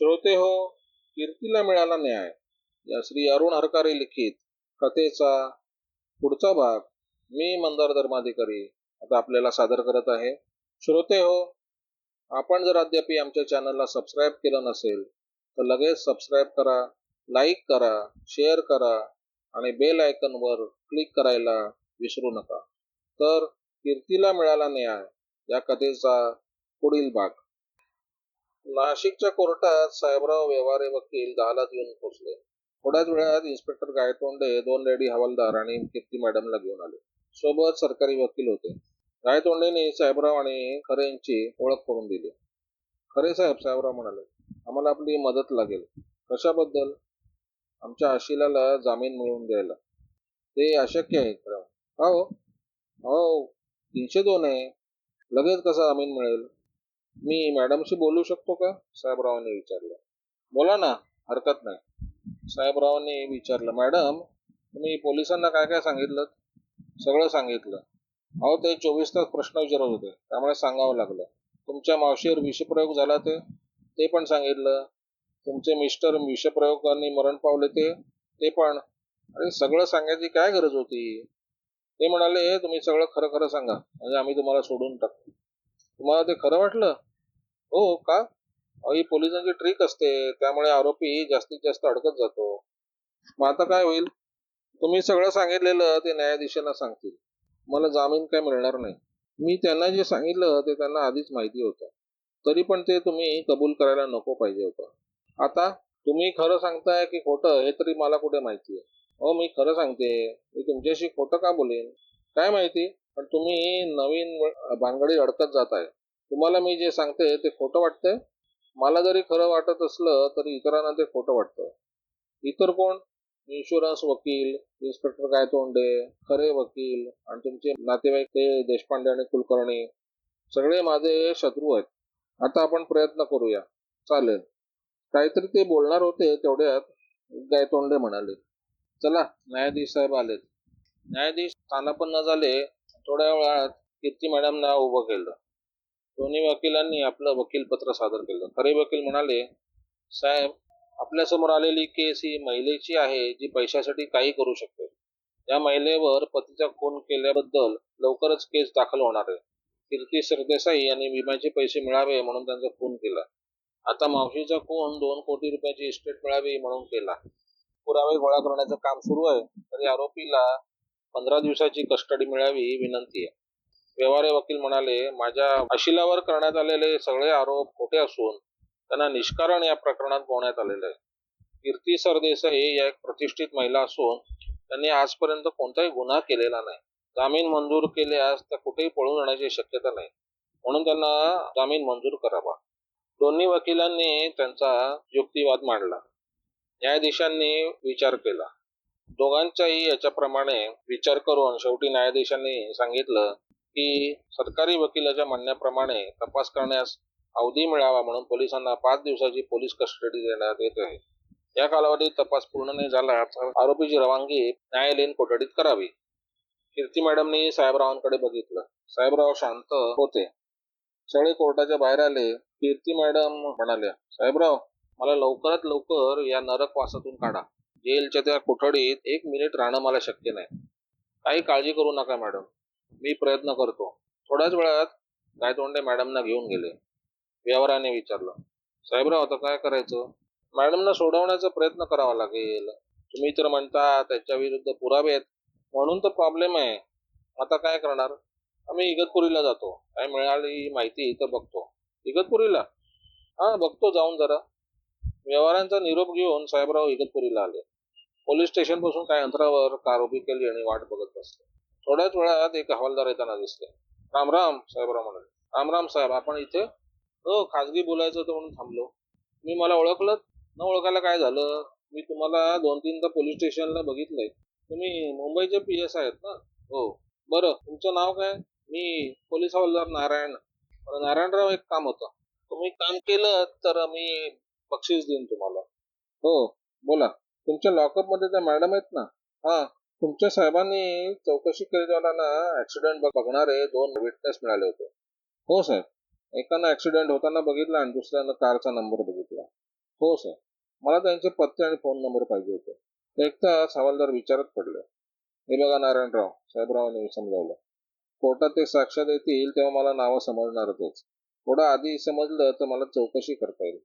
श्रोते हो कीर्तीला मिळाला न्याय. या श्री अरुण हरकारे लिखित कथेचा पुढचा भाग मी मंदार धर्माधिकारी आता आपल्याला सादर करत आहे. श्रोते हो आपण जर अद्याप आमच्या चॅनलला सबस्क्राईब केलं नसेल तर लगेच सबस्क्राईब करा लाईक करा शेअर करा आणि बेल आयकनवर क्लिक करायला विसरू नका. तर कीर्तीला मिळाला न्याय या कथेचा पुढील भाग. नाशिकच्या कोर्टात साहेबराव व्यवहारे वकील दहालाच येऊन पोहोचले थोड्याच वेळात इन्स्पेक्टर गायतोंडे दोन लेडी हवालदार आणि कीर्ती मॅडमला घेऊन आले. सोबत सरकारी वकील होते. गायतोंडेने साहेबराव आणि खरे यांची ओळख करून दिली. खरे साहेब साहेबराव म्हणाले आम्हाला आपली मदत लागेल. कशाबद्दल? आमच्या आशिलाला जामीन मिळवून द्यायला. ते अशक्य आहे खरं. हो. हो तीनशे दोन आहे. लगेच कसा जामीन मिळेल? मी मॅडमशी बोलू शकतो का? साहेबरावांनी विचारलं. बोला ना हरकत नाही. साहेबरावांनी विचारलं मॅडम तुम्ही पोलिसांना काय काय सांगितलं? सगळं सांगितलं. अहो ते चोवीस तास प्रश्न विचारत होते. त्यामुळे सांगावं लागलं. तुमच्या मावशीवर विषप्रयोग झाला ते? ते पण सांगितलं. तुमचे मिस्टर विषप्रयोगाने मरण पावले ते? ते पण. अरे सगळं सांगायची काय गरज होती? ते म्हणाले तुम्ही सगळं खरं खरं सांगा. म्हणजे आम्ही तुम्हाला सोडून टाकतो तुम्हाला ते खरं वाटलं? हो का? अहो, ही पोलिसांची ट्रिक असते त्यामुळे आरोपी जास्तीत जास्त अडकत जातो. मग आता काय होईल? तुम्ही सगळं सांगितलेलं ते न्यायाधीशांना सांगतील. मला जामीन काय मिळणार नाही. मी त्यांना जे सांगितलं ते त्यांना आधीच माहिती होतं. तरी पण ते तुम्ही कबूल करायला नको पाहिजे होतं. आता तुम्ही खरं सांगताय की खोटं हे तरी मला कुठे माहिती आहे? अहो मी खरं सांगते मी तुमच्याशी खोटं का बोलेन? काय माहिती? पण तुम्ही नवीन भानगडी अडकत जाताय. तुम्हाला मी जे सांगते ते खोटं वाटतंय. मला जरी खरं वाटत असलं तरी इतरांना ते खोटं वाटतं. इतर कोण? इन्शुरन्स वकील इन्स्पेक्टर गायतोंडे खरे वकील आणि तुमचे नातेवाईक ते देशपांडे आणि कुलकर्णी. सगळे माझे शत्रू आहेत. आता आपण प्रयत्न करूया. चालेल. काहीतरी ते बोलणार होते तेवढ्यात गायतोंडे म्हणाले. चला न्यायाधीश साहेब आलेत. न्यायाधीश स्थानापन्न न झाले थोड्या वेळात कीर्ती मॅडमना उभं केलं. दोन्ही वकिलांनी आपलं वकीलपत्र सादर केलं. खरे वकील म्हणाले साहेब आपल्यासमोर आलेली केस ही महिलेची आहे जी पैशासाठी काही करू शकते. या महिलेवर पतीचा खून केल्याबद्दल लवकरच केस दाखल होणार आहे. कीर्ती सरदेसाई यांनी विम्याचे पैसे मिळावे म्हणून त्यांचा खून केला. आता मावशीचा खून दोन कोटी रुपयाची इस्टेट मिळावी म्हणून केला. पुरावे गोळा करण्याचं काम सुरू आहे. तरी आरोपीला पंधरा दिवसाची कस्टडी मिळावी ही विनंती आहे. व्यवहारे वकील म्हणाले माझ्या अशिलावर करण्यात आलेले सगळे आरोप खोटे असून त्यांना निष्कारण या प्रकरणात गोवण्यात आलेलं आहे. कीर्ती सरदेसाई या एक प्रतिष्ठित महिला असून त्यांनी आजपर्यंत कोणताही गुन्हा केलेला नाही. जामीन मंजूर केल्यास त्या कुठेही पळून जाण्याची शक्यता नाही. म्हणून त्यांना जामीन मंजूर करावा. दोन्ही वकिलांनी त्यांचा युक्तिवाद मांडला. न्यायाधीशांनी विचार केला. दोघांचाही याच्याप्रमाणे विचार करून शेवटी न्यायाधीशांनी सांगितलं की सरकारी वकिलाच्या म्हणण्याप्रमाणे तपास करण्यास अवधी मिळावा म्हणून पोलिसांना पाच दिवसाची पोलीस कस्टडी देण्यात येत आहे. या कालावधीत तपास पूर्ण नाही झाला तर आरोपीची रवानगी न्यायालयीन कोठडीत करावी. कीर्ती मॅडमनी साहेबरावांकडे बघितलं. साहेबराव शांत होते. सगळे कोर्टाच्या बाहेर आले. कीर्ती मॅडम म्हणाल्या साहेबराव मला लवकरात लवकर या नरकवासातून काढा. जेलच्या त्या कोठडीत एक मिनिट राहणं मला शक्य नाही. काही काळजी करू नका मॅडम. मी प्रयत्न करतो. थोड्याच वेळात गायतोंडे मॅडमना घेऊन गेले. व्यवहाराने विचारलं साहेबराव आता काय करायचं? मॅडमना सोडवण्याचा प्रयत्न करावा लागेल. तुम्ही तर म्हणता त्याच्या विरुद्ध पुरावे आहेत. म्हणून तर प्रॉब्लेम आहे. आता काय करणार? आम्ही इगतपुरीला जातो. काय मिळाली माहिती तर बघतो. इगतपुरीला? हा बघतो जाऊन जरा. व्यवहारांचा निरोप घेऊन साहेबराव इगतपुरीला आले. पोलीस स्टेशन काय काही अंतरावर कार उभी केली आणि वाट बघत बसले. थोड्याच वेळात एक हवालदार येताना दिसले राम राम साहेबराव म्हणाले. राम राम साहेब आपण इथे हो खाजगी बोलायचं होतं म्हणून थांबलो. मी मला ओळखलं न ओळखायला काय झालं? मी तुम्हाला दोन तीनदा पोलीस स्टेशनला बघितलंय. तुम्ही मुंबईचे पी एस आहेत ना? हो. बरं तुमचं नाव काय? मी पोलीस हवालदार नारायण. नारायणराव एक काम होतं. तुम्ही काम केलं तर मी बक्षीस देईन तुम्हाला. हो बोला. तुमच्या लॉकअपमध्ये त्या मॅडम आहेत ना? हा. तुमच्या साहेबांनी चौकशी केलेल्याना ऍक्सिडेंट बघणारे दोन विटनेस मिळाले होते. हो साहेब एकानं ऍक्सिडेंट होताना बघितला आणि दुसऱ्यानं कारचा नंबर बघितला. हो सर मला त्यांचे पत्ते आणि फोन नंबर पाहिजे होते. ते एकटाच हवालदार विचारत पडले. हे बघा नारायणराव. साहेबरावांनी समजावलं. कोर्टात ते साक्ष देतील तेव्हा मला नावं समजणारच. थोडं आधी समजलं तर मला चौकशी करता येईल.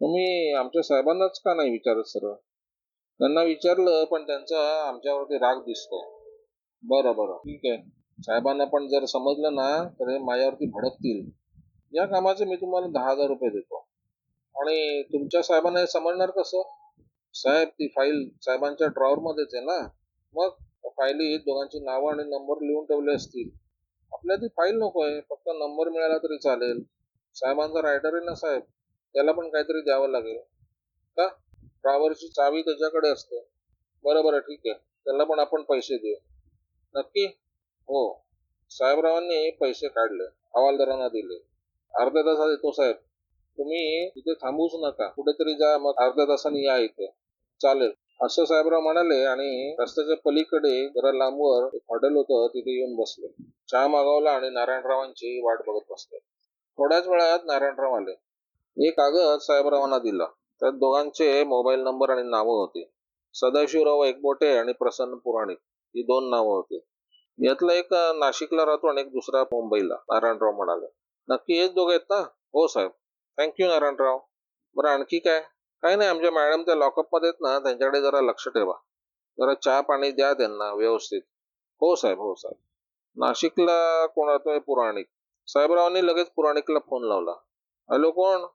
तुम्ही आमच्या साहेबांनाच का नाही विचारत सर त्यांना विचारलं पण त्यांचा आमच्यावरती राग दिसतो बरं बरं. ठीक आहे. साहेबांना पण जर समजलं ना तर हे माझ्यावरती भडकतील. या कामाचे मी तुम्हाला दहा हजार रुपये देतो. आणि तुमच्या साहेबांना हे समजणार कसं? साहेब ती फाईल साहेबांच्या ड्रॉवरमध्येच आहे ना? मग फाईली दोघांची नावं आणि नंबर लिहून ठेवले असतील. आपल्याला ती फाईल नको आहे. फक्त नंबर मिळाला तरी चालेल. साहेबांचा रायडर आहे ना साहेब? त्याला पण काहीतरी द्यावं लागेल. का? ड्रायव्हरची चावी त्याच्याकडे असते. बरं बरं ठीक आहे. त्याला पण आपण पैसे देऊ. नक्की? हो. साहेबरावांनी पैसे काढले. हवालदारांना दिले. अर्ध्या तासात येतो साहेब. तुम्ही तिथे थांबूच नका. कुठेतरी जा मग अर्ध्या तासाने या इथे. चालेल. असं साहेबराव म्हणाले आणि रस्त्याच्या पलीकडे जरा लांबवर एक हॉटेल होतं तिथे येऊन बसले. चहा मागवला आणि नारायणरावांची वाट बघत बसले. थोड्याच वेळात नारायणराव आले. एक कागद साहेबरावांना दिला. त्यात दोघांचे मोबाईल नंबर आणि नावं होती. सदाशिवराव एकबोटे आणि प्रसन्न पुराणिक ही दोन नावं होती. यातला एक नाशिकला राहतो आणि एक दुसरा मुंबईला. नारायणराव म्हणाले. नक्की हेच दोघं आहेत ना? हो साहेब. थँक्यू नारायणराव. बरं आणखी काय? काही नाही आमच्या मॅडम त्या लॉकअपमध्ये आहेत ना त्यांच्याकडे जरा लक्ष ठेवा. जरा चहा पाणी द्या त्यांना व्यवस्थित. हो साहेब हो साहेब. नाशिकला कोण राहतोय? पुराणिक. साहेबरावांनी लगेच पुराणिकला फोन लावला. हॅलो कोण?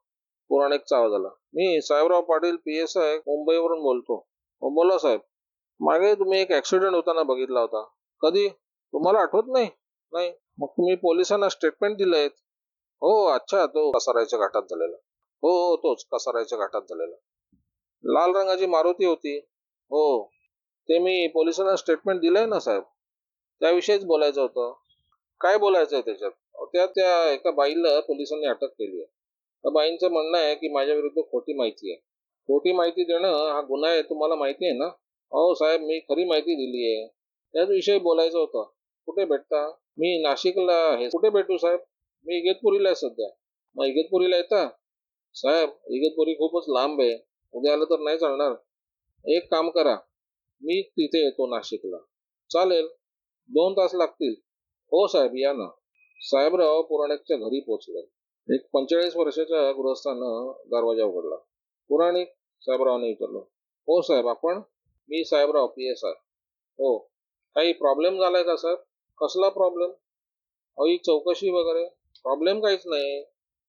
पुराणिकचा आवाज आला मी Sahebrao Patil P S I मुंबईवरून बोलतो. बोला साहेब. मागे तुम्ही एक ऍक्सिडेंट होताना बघितला होता. कधी? तुम्हाला आठवत नाही? नाही. मग तुम्ही पोलिसांना स्टेटमेंट दिले हो अच्छा तो कसारायच्या घाटात झालेला. हो हो तोच कसारायच्या घाटात झालेला. लाल रंगाची मारुती होती. हो. ते मी पोलिसांना स्टेटमेंट दिलंय ना साहेब? त्याविषयीच बोलायचं होतं. काय बोलायचं आहे त्याच्यात त्या त्या एका बाईला पोलिसांनी अटक केली आहे. त्या बाईंचं म्हणणं आहे की माझ्या विरुद्ध खोटी माहिती आहे. खोटी माहिती देणं हा गुन्हा आहे तुम्हाला माहिती आहे ना? हो साहेब मी खरी माहिती दिली आहे. त्याच विषयी बोलायचं होतं. कुठे भेटता? मी नाशिकला आहे. कुठे भेटू साहेब? मी इगतपुरीला आहे सध्या. मग इगतपुरीला येता? साहेब इगतपुरी खूपच लांब आहे. उद्या आलं तर नाही चालणार. एक काम करा. मी तिथे येतो नाशिकला. चालेल. दोन तास लागतील. हो साहेब या ना. साहेबराव पुराणिकच्या घरी पोहोचले. एक पंचेचाळीस वर्षाच्या गृहस्थानं दरवाजा उघडला. पुराणिक साहेबरावने विचारलं हो साहेब आपण मी साहेबराव पी एस आय हो. काही प्रॉब्लेम झालाय का सर कसला प्रॉब्लेम अहो चौकशी वगैरे. प्रॉब्लेम काहीच नाही.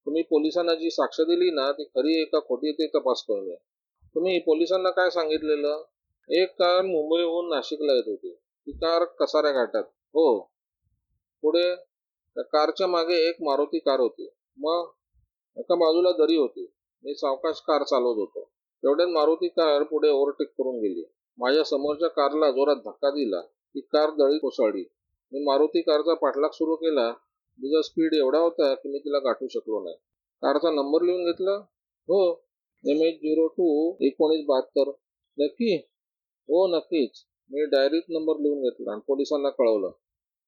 तुम्ही पोलिसांना जी साक्ष दिली ना ती खरी आहे का खोटी आहे ते तपासतोय मी तुम्ही पोलिसांना काय सांगितलेलं? एक कार मुंबईहून नाशिकला येत होती. ती कार कसाऱ्या घाटात. हो. पुढे त्या कारच्या मागे एक मारुती कार होती. मग एका बाजूला दरी होती. मी सावकाश कार चालवत होतो. तेवढ्यात मारुती कार पुढे ओव्हरटेक करून गेली. माझ्या समोरच्या कारला जोरात धक्का दिला. ती कार दळी कोसळली. मी मारुती कारचा पाठलाग सुरू केला. तिचा स्पीड एवढा होता की मी तिला गाठू शकलो नाही. कारचा नंबर लिहून घेतला? हो. एम एच झिरो टू एकोणीस बहात्तर. नक्की? हो नक्कीच. मी डायरीत नंबर लिहून घेतला आणि पोलिसांना कळवलं.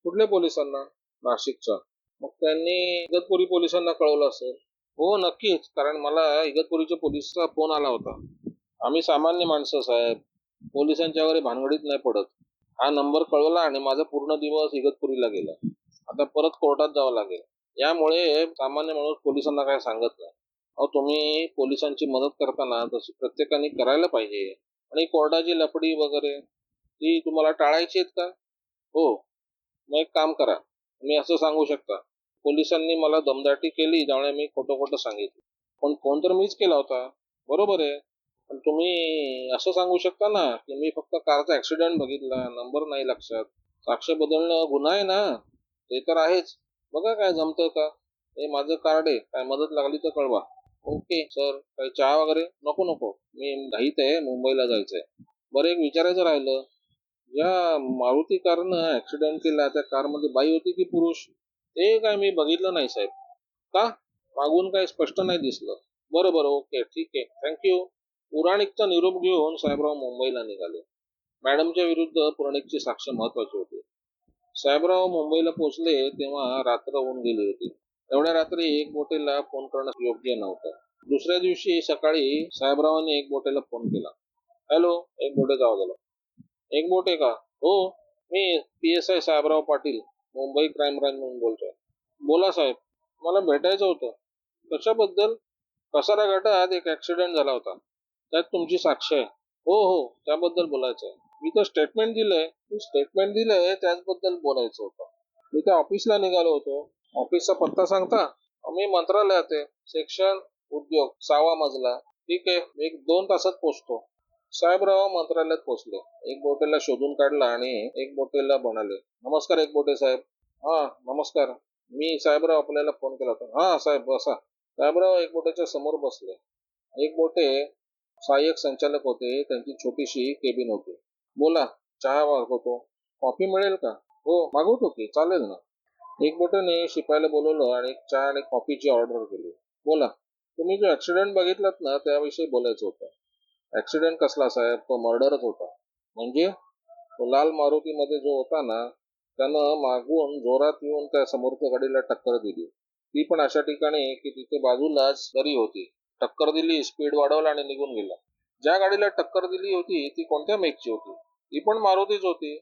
कुठल्या पोलिसांना? नाशिकचा. मग त्यांनी इगतपुरी पोलिसांना कळवलं असेल. हो नक्कीच. कारण मला इगतपुरीच्या पोलिसचा फोन आला होता. आम्ही सामान्य माणसं साहेब. पोलिसांच्या वगैरे भानगडीत नाही पडत. हा नंबर कळवला आणि माझा पूर्ण दिवस इगतपुरीला गेला. आता परत कोर्टात जावं लागेल. यामुळे सामान्य माणूस पोलिसांना काय सांगत नाही. अहो तुम्ही पोलिसांची मदत करताना तशी प्रत्येकाने करायला पाहिजे. आणि कोर्टाची लफडी वगैरे ती तुम्हाला टाळायची आहेत का? हो. मग एक काम करा. तुम्ही असं सांगू शकता. पोलिसांनी मला दमदाटी केली त्यामुळे मी खोटं खोटं सांगितलं. पण फोन तर मीच केला होता. बरोबर आहे. पण तुम्ही असं सांगू शकता ना की मी फक्त कारचा ऍक्सिडेंट बघितला नंबर नाही लक्षात. साक्ष बदलणं गुन्हा आहे ना. ते तर आहेच. बघा काय जमतं का. हे माझं कार्ड आहे. काय मदत लागली तर कळवा. Okay sir. काही चहा वगैरे? नको नको. मी दहीत आहे. मुंबईला जायचंय. बरं एक विचारायचं राहिलं. या मारुती कारनं ऍक्सिडेंट केला त्या कारमध्ये बाई होती की पुरुष? ते काय मी बघितलं नाही साहेब. का? मागून काही स्पष्ट नाही दिसलं. बरं बरं ओके ठीक आहे. थँक्यू पुराणिकचा निरोप घेऊन साहेबराव मुंबईला निघाले. मॅडमच्या विरुद्ध पुराणिकची साक्ष महत्वाची होती. साहेबराव मुंबईला पोहोचले तेव्हा रात्र होऊन गेली होती. एवढ्या रात्री एक बोटेला फोन करणं योग्य नव्हतं. दुसऱ्या दिवशी सकाळी साहेबरावांनी एक बोटेला फोन केला. हॅलो एक बोटे जावा आला एक बोटे का? हो. मी P S I Sahebrao Patil Mumbai crime branch म्हणून बोलतोय. बोला साहेब मला भेटायचं होतं. कशाबद्दल? कसारा घाटात एक ऍक्सिडेंट झाला होता. त्यात तुमची साक्ष आहे. हो हो. त्याबद्दल बोलायचं आहे मी तर स्टेटमेंट दिलंय. तू स्टेटमेंट दिलंय त्याचबद्दल बोलायचं होतं. मी त्या ऑफिसला निघालो होतो. ऑफिसचा पत्ता सांगता? मी मंत्रालयात आहे. सेक्शन उद्योग सहावा मजला. ठीक आहे. मी एक दोन तासात पोहोचतो साहेबराव मंत्रालयात पोहोचले एक बोटेला शोधून काढला आणि एक बोटेला बनाले. नमस्कार एक बोटे साहेब. हा नमस्कार. मी साहेबराव आपल्याला फोन केला होता. हा साहेब बसा. साहेबराव एक बोटेच्या समोर बसले. एक बोटे सहाय्यक संचालक होते. त्यांची छोटीशी केबिन होती. बोला चहा मागवतो कॉफी मिळेल का? हो मागवतो की चालेल ना? एक बोटेने शिपायला बोलवलं आणि चहा आणि कॉफीची ऑर्डर केली. बोला तुम्ही जो ऍक्सिडेंट बघितलात ना त्याविषयी बोलायचं होतं. ऍक्सिडेंट कसला साहेब? तो मर्डरच होता. म्हणजे तो लाल मारुतीमध्ये जो होता ना त्यानं मागून जोरात येऊन त्या समोरच्या गाडीला टक्कर दिली. ती पण अशा ठिकाणी की तिथे बाजूलाच दरी होती. टक्कर दिली स्पीड वाढवला आणि निघून गेला. ज्या गाडीला टक्कर दिली होती ती कोणत्या मेकची होती? ती पण मारुतीच होती.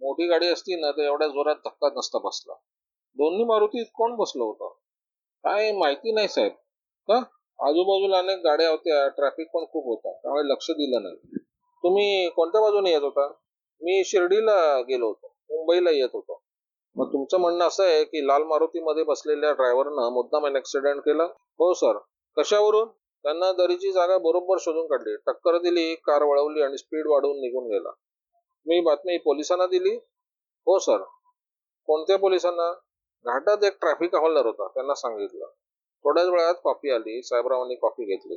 मोठी गाडी असती ना तर एवढ्या जोरात धक्का नसता बसला. दोन्ही मारुतीत कोण बसलं होतं? काय माहिती नाही साहेब. का? आजूबाजूला अनेक गाड्या होत्या ट्रॅफिक पण खूप होता त्यामुळे लक्ष दिलं नाही. तुम्ही कोणत्या बाजूने येत होता? मी शिर्डीला गेलो होतो मुंबईला येत होतो. मग तुमचं म्हणणं असं आहे की लाल मारुतीमध्ये बसलेल्या ड्रायव्हरनं मुद्दाम ऍक्सिडेंट केला? हो सर कशावरून? त्यांना दरीची जागा बरोबर शोधून काढली. टक्कर दिली कार वळवली आणि स्पीड वाढवून निघून गेला. मी बातमी पोलिसांना दिली? हो सर कोणत्या पोलिसांना? घाटात एक ट्रॅफिक हवालदार होता त्यांना सांगितलं. थोड्याच वेळात कॉफी आली. साहेबरावांनी कॉफी घेतली.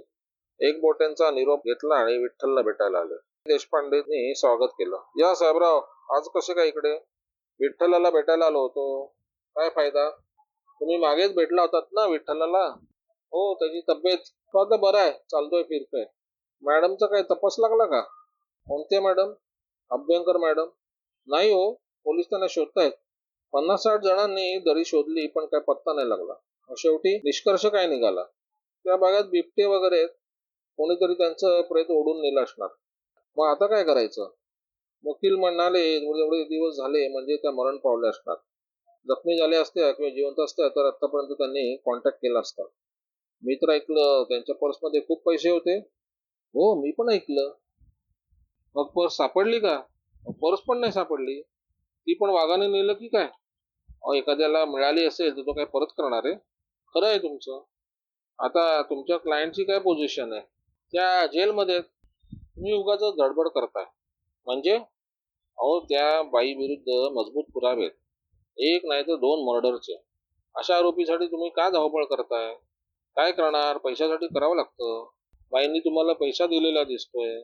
एक बोट्यांचा निरोप घेतला आणि विठ्ठलला भेटायला आले. देशपांडेंनी स्वागत केलं. या साहेबराव आज कसे काय इकडे? विठ्ठलाला भेटायला आलो होतो. काय फायदा? तुम्ही मागेच भेटला होतात ना विठ्ठलाला? हो त्याची तब्येत तो आता बरा आहे? चालतोय फिरतोय. मॅडमचा काय तपास लागला का? कोणते मॅडम? अभ्यंकर मॅडम? नाही हो पोलीस त्यांना शोधतायत. पन्नास साठ जणांनी दरी शोधली पण काय पत्ता नाही लागला. शेवटी निष्कर्ष काय निघाला? त्या भागात बिबटे वगैरे कोणीतरी त्यांचं प्रेत ओढून नेलं असणार. मग आता काय करायचं? वकील म्हणाले एवढे दिवस झाले म्हणजे त्या मरण पावल्या असणार. जखमी झाल्या असत्या किंवा जिवंत असत्या तर आतापर्यंत त्यांनी कॉन्टॅक्ट केला असता. मी तर ऐकलं त्यांच्या पर्समध्ये खूप पैसे होते. हो मी पण ऐकलं. मग पर्स सापडली का? पर्स पण नाही सापडली. ती पण वाघाने नेलं की काय? एखाद्याला मिळाली असेल तर तो काय परत करणार आहे? खरं आहे तुमचं. आता तुमच्या क्लायंटची काय पोझिशन आहे? त्या जेलमध्ये तुम्ही उगाच धडबड करताय. म्हणजे? अहो त्या बाई विरुद्ध मजबूत पुरावे आहेत. एक नाही तर दोन मर्डरचे अशा आरोपीसाठी तुम्ही का धावपळ करताय? काय करणार? पैशासाठी करावं लागतं. बाईंनी तुम्हाला पैसा दिलेला दिसतोय.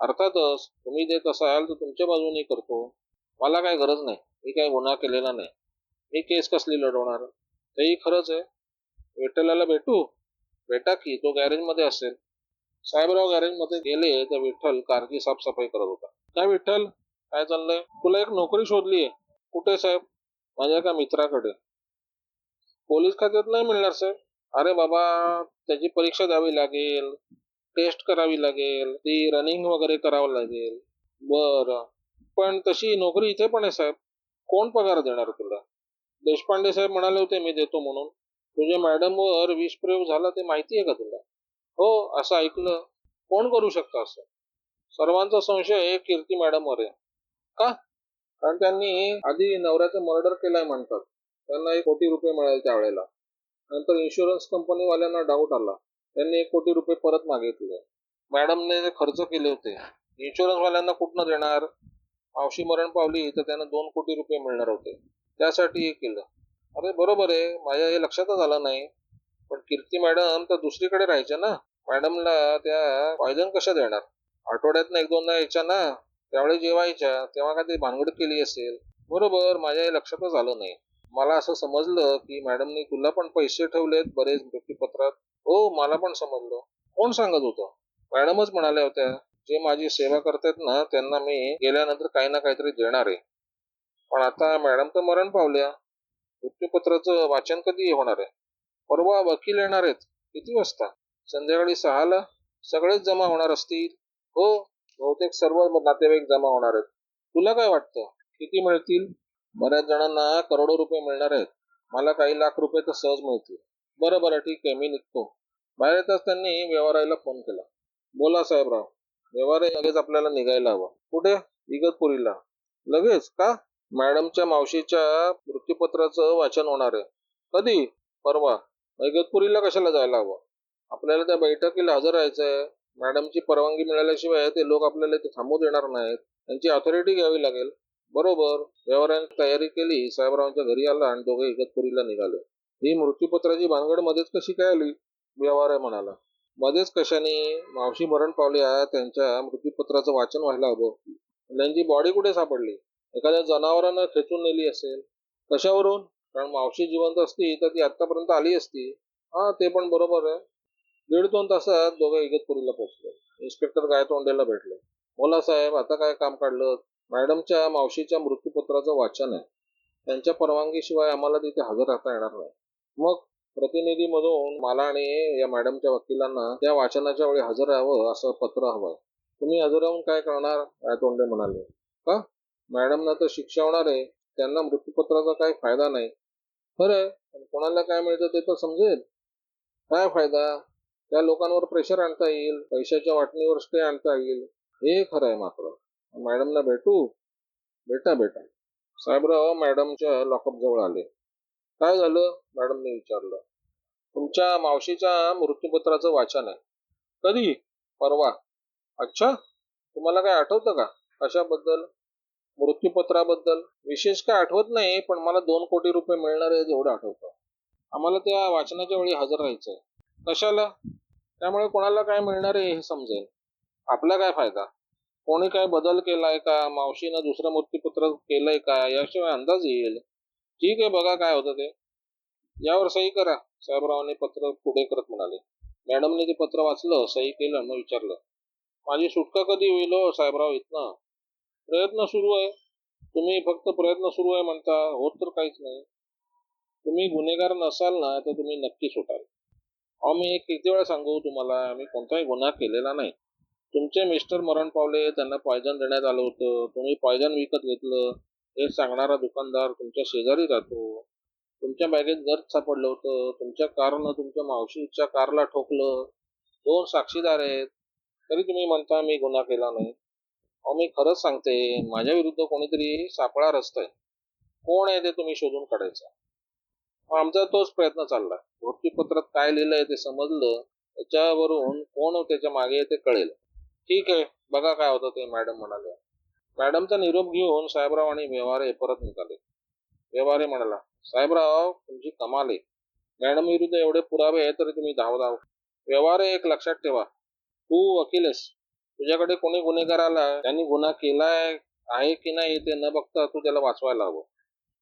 अर्थातच तुम्ही देत असाल तर तुमच्या बाजूने करतो. मला काय गरज नाही. मी काय गुन्हा केलेला नाही. मी केस कसली लढवणार? तेही खरंच आहे. विठ्ठलाला भेटू? भेटा की तो गॅरेजमध्ये असेल. साहेबराव गॅरेजमध्ये गेले तर विठ्ठल कारची साफसफाई करत होता. काय विठ्ठल? काय चाललंय? तुला एक नोकरी शोधली आहे कुठे साहेब? माझ्या एका मित्राकडे. पोलीस खात्यात नाही मिळणार साहेब. अरे बाबा त्याची परीक्षा द्यावी लागेल. टेस्ट करावी लागेल. ती रनिंग वगैरे करावं लागेल. बर. पण तशी नोकरी इथे पण आहे साहेब. कोण पगार देणार तुला? देशपांडे साहेब म्हणाले होते मी देतो म्हणून. तुझ्या मॅडमवर विषप्रयोग झाला ते माहिती आहे का तुला? हो असं ऐकलं. कोण करू शकतं असं? सर्वांचा संशय कीर्ती मॅडमवर आहे. का? कारण त्यांनी आधी नवऱ्याचं मर्डर केलाय म्हणतात. त्यांना एक कोटी रुपये मिळाले त्यावेळेला. नंतर इन्शुरन्स कंपनीवाल्यांना डाऊट आला. त्यांनी एक कोटी रुपये परत मागितले. मॅडमने जे खर्च केले होते इन्शुरन्स वाल्यांना कुठनं देणार? मावशी मरण पावली तर त्यांना दोन कोटी रुपये मिळणार होते. त्यासाठी हे केलं. अरे बरोबर आहे. माझ्या हे लक्षातच आलं नाही. पण कीर्ती मॅडम तर दुसरीकडे राहायच्या ना. मॅडमला त्या पॉयझन कशा देणार आठवड्यातनं एक दोनदा यायच्या ना. त्यावेळी जेवायच्या. तेव्हा काय ते भानगड केली असेल. बरोबर माझ्या हे लक्षातच आलं नाही. मला असं समजलं की मॅडमनी तुला पण पैसे ठेवलेत बरेच मृत्यूपत्रात हो मला पण समजलं. कोण सांगत होतं? मॅडमच म्हणाल्या होत्या. जे माझी सेवा करतायत ना त्यांना मी गेल्यानंतर काही ना काहीतरी देणार आहे. पण आता मॅडम तर मरण पावल्या. मृत्यूपत्राचं वाचन कधी होणार आहे? परवा वकील येणार आहेत किती वाजता? संध्याकाळी सहाला सगळेच जमा होणार असतील? हो बहुतेक सर्व नातेवाईक जमा होणार आहेत. तुला काय वाटतं? किती मिळतील? बऱ्याच जणांना करोडो रुपये मिळणार आहेत. मला काही लाख रुपये तर सहज मिळतील. बरं बरं ठीक आहे मी निघतो. बाहेर येताच त्यांनी व्यवहारायला फोन केला. बोला साहेबराव व्यवहार लगेच आपल्याला निघायला हवं. कुठे? इगतपुरीला. लगेच? का? मॅडमच्या मावशीच्या मृत्यूपत्राचं वाचन होणार आहे. कधी? परवा. इगतपुरीला कशाला जायला हवं? आपल्याला त्या बैठकीला हजर राहायचं आहे मॅडमची परवानगी मिळाल्याशिवाय ते लोक आपल्याला इथे थांबू देणार नाहीत. त्यांची ऑथॉरिटी घ्यावी लागेल. बरोबर. व्यवहाराने तयारी केली साहेबरावांच्या घरी आला आणि दोघे इगतपुरीला निघाले. ही मृत्यूपत्राची भानगड मध्येच कशी काय आली? व्यवहार आहे म्हणाला. मध्येच कशाने? मावशी मरण पावल्या त्यांच्या मृत्यूपत्राचं वाचन व्हायला हवं. त्यांची बॉडी कुठे सापडली? एखाद्या जनावरांना खेचून नेली असेल कशावरून? कारण मावशी जिवंत असती तर ती आतापर्यंत आली असती. हा ते पण बरोबर आहे. दीड दोन तासात दोघं इगतपुरीला पोहोचले. इन्स्पेक्टर गायतोंडेला भेटले. बोला साहेब आता काय काम काढलं? मॅडमच्या मावशीच्या मृत्यूपत्राचं वाचन आहे. त्यांच्या परवानगीशिवाय आम्हाला तिथे हजर राहता येणार नाही. मग प्रतिनिधीमधून मला आणि या मॅडमच्या वकिलांना त्या वाचनाच्या वेळी हजर राहावं असं पत्र हवं तुम्ही हजर राहून काय करणार? गायतोंडे म्हणाले. का? मॅडमना तर शिक्षा होणार आहे. त्यांना मृत्यूपत्राचा काही फायदा नाही. खरंय. पण कोणाला काय मिळतं ते तर समजेल. काय फायदा? त्या लोकांवर प्रेशर आणता येईल. पैशाच्या वाटणीवर स्टे आणता येईल. हे खरं आहे मात्र मॅडमना भेटू? भेटा भेटा. साहेबराव मॅडमच्या लॉकअप जवळ आले. काय झालं? मॅडमने विचारलं. तुमच्या मावशीच्या मृत्यूपत्राचं वाचन आहे. कधी? परवा. अच्छा? तुम्हाला काय आठवतं का? कशाबद्दल? मृत्यूपत्राबद्दल. विशेष काय आठवत नाही पण मला दोन कोटी रुपये मिळणार आहे एवढं आठवतं. आम्हाला त्या वाचनाच्या वेळी हजर राहायचंय. कशाला? त्यामुळे कोणाला काय मिळणार आहे हे समजेल. आपला काय फायदा? कोणी काय बदल केलाय का? मावशीनं दुसरं मृत्यूपत्र केलंय का? याशिवाय अंदाज येईल. ठीक आहे बघा काय होतं ते. यावर सही करा साहेबरावांनी पत्र पुढे करत म्हणाले. मॅडमने ते पत्र वाचलं सही केलं मग विचारलं. माझी सुटका कधी होईल हो, साहेबराव? इथनं. प्रयत्न सुरू आहे. तुम्ही फक्त प्रयत्न सुरू आहे म्हणता होत तर काहीच नाही. तुम्ही गुन्हेगार नसाल ना तर तुम्ही नक्की सुटाल. अहो मी किती वेळा सांगू तुम्हाला मी कोणताही गुन्हा केलेला नाही. तुमचे मिस्टर मरण पावले त्यांना पॉयझन देण्यात आलं होतं. तुम्ही पॉयझन विकत घेतलं. हे सांगणारा दुकानदार तुमच्या शेजारी राहतो. तुमच्या बॅगेत गर्द सापडलं होतं. तुमच्या कारनं तुमच्या मावशीच्या कारला ठोकलं. दोन साक्षीदार आहेत. तरी तुम्ही म्हणता मी गुन्हा केला नाही. मी खरंच सांगते माझ्या विरुद्ध कोणीतरी सापळा रचतंय. कोण आहे ते तुम्ही शोधून काढायचा? आमचा तोच प्रयत्न चालला मृत्यूपत्रात काय लिहिलंय ते समजलं त्याच्यावरून कोण त्याच्यामागे ते कळेल. ठीक आहे बघा काय होतं ते मॅडम म्हणाले. मॅडमचा निरोप घेऊन साहेबराव आणि व्यवहारे परत निघाले. व्यवहारे म्हणाला साहेबराव तुमची कमाल आहे. मॅडम विरुद्ध एवढे पुरावे आहे तरी तुम्ही धाव धाव व्यवहारे एक लक्षात ठेवा. तू वकील आहेस तुझ्याकडे कोणी गुन्हेगार आला त्यांनी गुन्हा केलाय आहे की नाही ते न बघता तू त्याला वाचवायला हवं.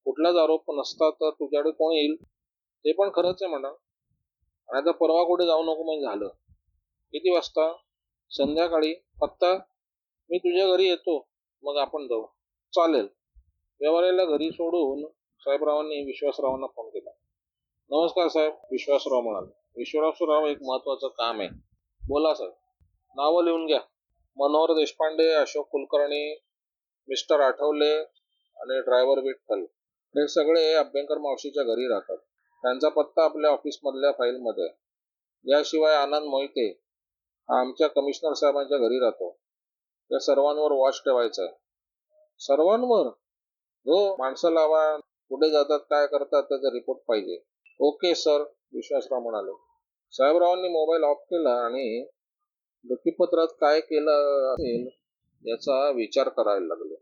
कुठलाच आरोप नसता तर तुझ्याकडे कोण येईल? ते पण खरंच आहे म्हणा. आणि आता परवा कुठे जाऊ नको म्हणजे झालं. किती वाजता? संध्याकाळी. फक्त मी तुझ्या घरी येतो. मग आपण जाऊ. चालेल. व्यवहाराला घरी सोडून साहेबरावांनी विश्वासरावांना फोन केला. नमस्कार साहेब. विश्वासराव म्हणाले. विश्वासराव एक महत्वाचं काम आहे. बोला साहेब. नावं लिहून घ्या. मनोहर देशपांडे अशोक कुलकर्णी मिस्टर आठवले आणि ड्रायव्हर विठ्ठल. हे सगळे अभ्यंकर मावशीच्या घरी राहतात. त्यांचा पत्ता आपल्या ऑफिसमधल्या फाईलमध्ये. याशिवाय आनंद मोहिते हा आमच्या कमिशनर साहेबांच्या घरी राहतो. त्या सर्वांवर वॉच ठेवायचा आहे सर्वांवर? हो माणसं लावा. कुठे जातात काय करतात त्याचा रिपोर्ट पाहिजे. ओके सर विश्वासराव म्हणाले. साहेबरावांनी मोबाईल ऑफ केला आणि मृत्यूपत्रात काय केलं असेल याचा विचार करायला लागले.